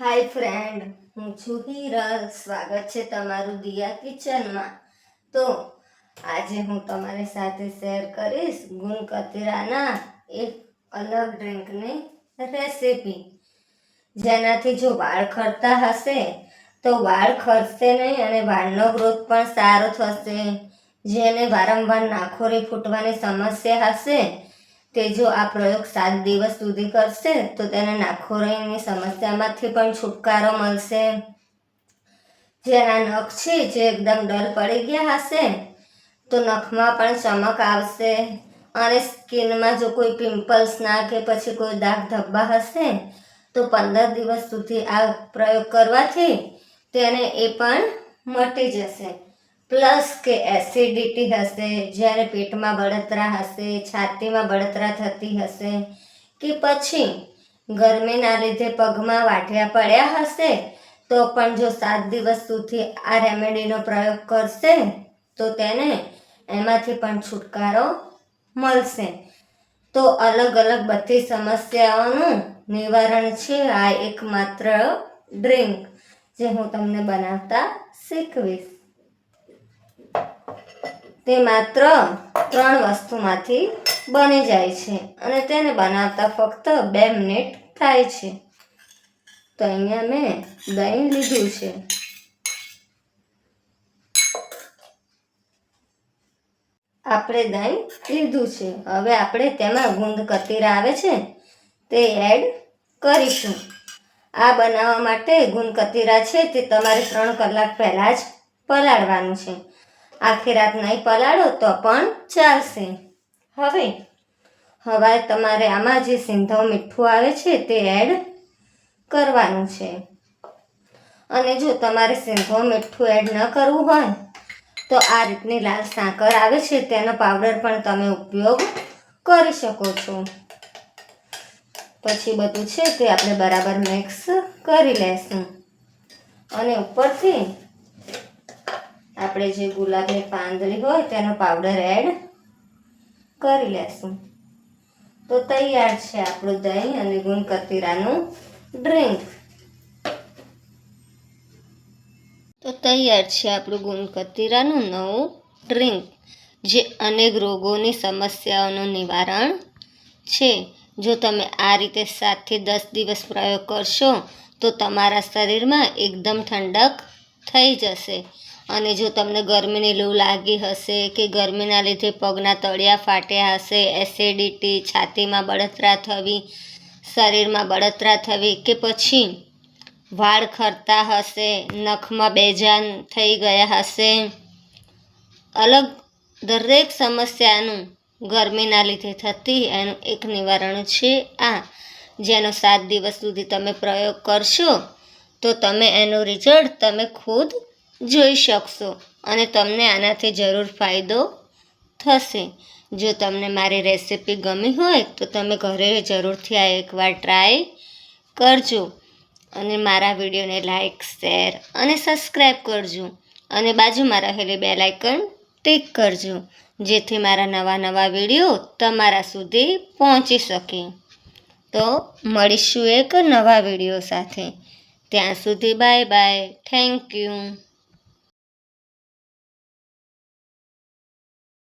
હાય friend હું છું હિરલ. સ્વાગત છે તમારું દિયા કિચનમાં. તો આજે હું તમારી સાથે શેર કરીશ ગુણ કતીરાના એક અલગ ડ્રિંકની રેસીપી જેનાથી જો વાળ ખરતા હશે, તો વાળ ખરશે નહીં અને વાળનો ગ્રોથ પણ સારો થશે. જેને વારંવાર નાખોરી ફૂટવાની સમસ્યા હશે તે જો આ પ્રયોગ સાત દિવસ સુધી કરશે, તો તેને નાખોરીની સમસ્યામાંથી પણ છુટકારો મળશે. જેના નખ છે, જે એકદમ ડલ પડી ગયા હશે, તો નખમાં પણ ચમક આવશે. અને સ્કિનમાં જો કોઈ પિમ્પલ્સ ના કે પછી કોઈ દાગ ધબ્બા હશે, તો પંદર દિવસ સુધી આ પ્રયોગ કરવાથી તેને એ પણ મટી જશે. પ્લસ કે એસિડિટી હશે, જ્યારે પેટમાં બળતરા હશે, છાતીમાં બળતરા થતી હશે, કે પછી ગરમીના લીધે પગમાં વાટિયા પડ્યા હશે, તો પણ જો સાત દિવસ સુધી આ રેમેડીનો પ્રયોગ કરશે, તો તેને એમાંથી પણ છુટકારો મળશે. તો અલગ અલગ બધી સમસ્યાઓનું નિવારણ છે આ એકમાત્ર ડ્રિંક જે હું તમને બનાવતા શીખવીશ. તે માત્ર ત્રણ વસ્તુમાંથી બની જાય છે અને તેને બનાવતા ફક્ત બે મિનિટ થાય છે. તો અહીંયા મેં દહીં લીધું છે. આપણે દહીં લીધું છે. હવે આપણે તેમાં ગુંદ કતીરા આવે છે તે એડ કરીશું. આ બનાવવા માટે ગુંદ કતીરા છે તે તમારે ત્રણ કલાક પહેલાં જ પલાળવાનું છે. આખી રાત નહીં પલાળો તો પણ ચાલશે. હવે હવે તમારે આમાં જે સિંધવ મીઠું આવે છે તે એડ કરવાનું છે. અને જો તમારે સિંધવ મીઠું એડ ન કરવું હોય, તો આ રીતની લાલ સાકર આવે છે તેનો પાવડર પણ તમે ઉપયોગ કરી શકો છો. પછી બધું છે તે આપણે બરાબર મિક્સ કરી લેશું. અને ઉપરથી આપણે જે ગુલાબની પાંદડી હોય તેનો પાવડર એડ કરી લેશું. તો તૈયાર છે આપણું દહીં અને ગુણ કતીરાનું ડ્રિંક તો તૈયાર છે આપણું ગુણ કતીરાનું નવું ડ્રિંક જે અનેક રોગોની સમસ્યાઓનું નિવારણ છે. જો તમે આ રીતે સાતથી દસ દિવસ પ્રયોગ કરશો, તો તમારા શરીરમાં એકદમ ઠંડક થઈ જશે. અને જો તમને ગરમીની લૂ લાગી હશે કે ગરમીના લીધે પગના તળિયા ફાટ્યા હશે એસિડિટી છાતીમાં બળતરા થવી, શરીરમાં બળતરા થવી કે પછી વાળ ખરતા હશે, નખમાં બેજાન થઈ ગયા હશે, અલગ દરેક સમસ્યાનું ગરમીના લીધે થતી એનું એક નિવારણ છે આ. જેનો સાત દિવસ સુધી તમે પ્રયોગ કરશો, તો તમે એનું રિઝલ્ટ તમે ખુદ જોઈ શકશો અને તમને આનાથી જરૂર ફાયદો થશે. જો તમને મારી રેસિપી ગમી હોય તો તમે ઘરે જરૂરથી આ એકવાર ટ્રાય કરજો અને મારા વિડીયોને લાઇક શેર અને સબસ્ક્રાઈબ કરજો અને બાજુમાં રહેલી બે લાઇકન ટિક કરજો જેથી મારા નવા નવા વીડિયો તમારા સુધી પહોંચી શકે. તો મળીશું એક નવા વીડિયો સાથે. ત્યાં સુધી બાય બાય. Thank you